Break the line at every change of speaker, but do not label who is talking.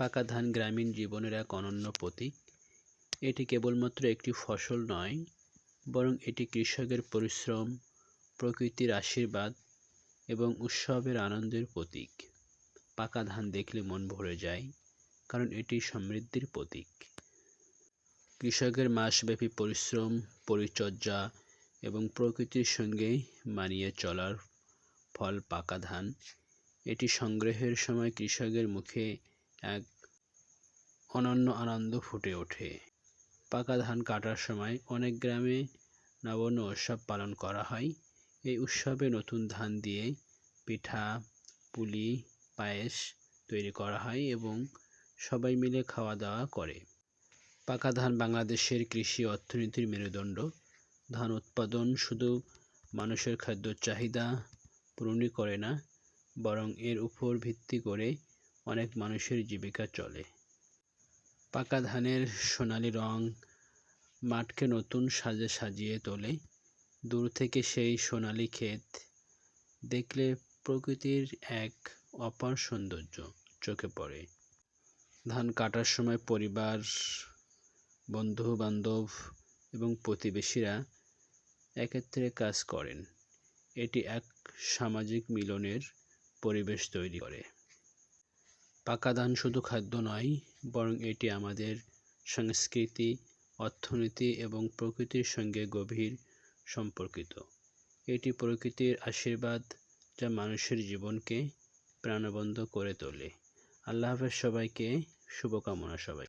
পাকা ধান গ্রামীণ জীবনের এক অনন্য প্রতীক। এটি কেবলমাত্র একটি ফসল নয়, বরং এটি কৃষকের পরিশ্রম, প্রকৃতির আশীর্বাদ এবং উৎসবের আনন্দের প্রতীক। পাকা ধান দেখলে মন ভরে যায়, কারণ এটি সমৃদ্ধির প্রতীক। কৃষকের মাসব্যাপী পরিশ্রম, পরিচর্যা এবং প্রকৃতির সঙ্গে মানিয়ে চলার ফল পাকা ধান এটি সংগ্রহের সময় কৃষকের মুখে এক অনন্য আনন্দ ফুটে ওঠে। পাকা ধান কাটার সময় অনেক গ্রামে নবান্ন উৎসব পালন করা হয়। এই উৎসবে নতুন ধান দিয়ে পিঠা, পুলি, পায়েস তৈরি করা হয় এবং সবাই মিলে খাওয়া দাওয়া করে। পাকা ধান বাংলাদেশের কৃষি অর্থনীতির মেরুদণ্ড। ধান উৎপাদন শুধু মানুষের খাদ্য চাহিদা পূরণই করে না, বরং এর উপর ভিত্তি করে অনেক মানুষের জীবিকা চলে। পাকা ধানের সোনালি রং মাঠকে নতুন সাজে সাজিয়ে তোলে। দূর থেকে সেই সোনালি ক্ষেত দেখলে প্রকৃতির এক অপার সৌন্দর্য চোখে পড়ে। ধান কাটার সময় পরিবার বন্ধু বান্ধব এবং প্রতিবেশীরা একত্রে কাজ করেন। এটি এক সামাজিক মিলনের পরিবেশ তৈরি করে। পাকা ধান শুধু খাদ্য নয়, বরং এটি আমাদের সংস্কৃতি, অর্থনীতি এবং প্রকৃতির সঙ্গে গভীর সম্পর্কিত। এটি প্রকৃতির আশীর্বাদ যা মানুষের জীবনকে প্রাণবন্ত করে তোলে। আল্লাহ হাফেজ সবাইকে শুভকামনা সবাই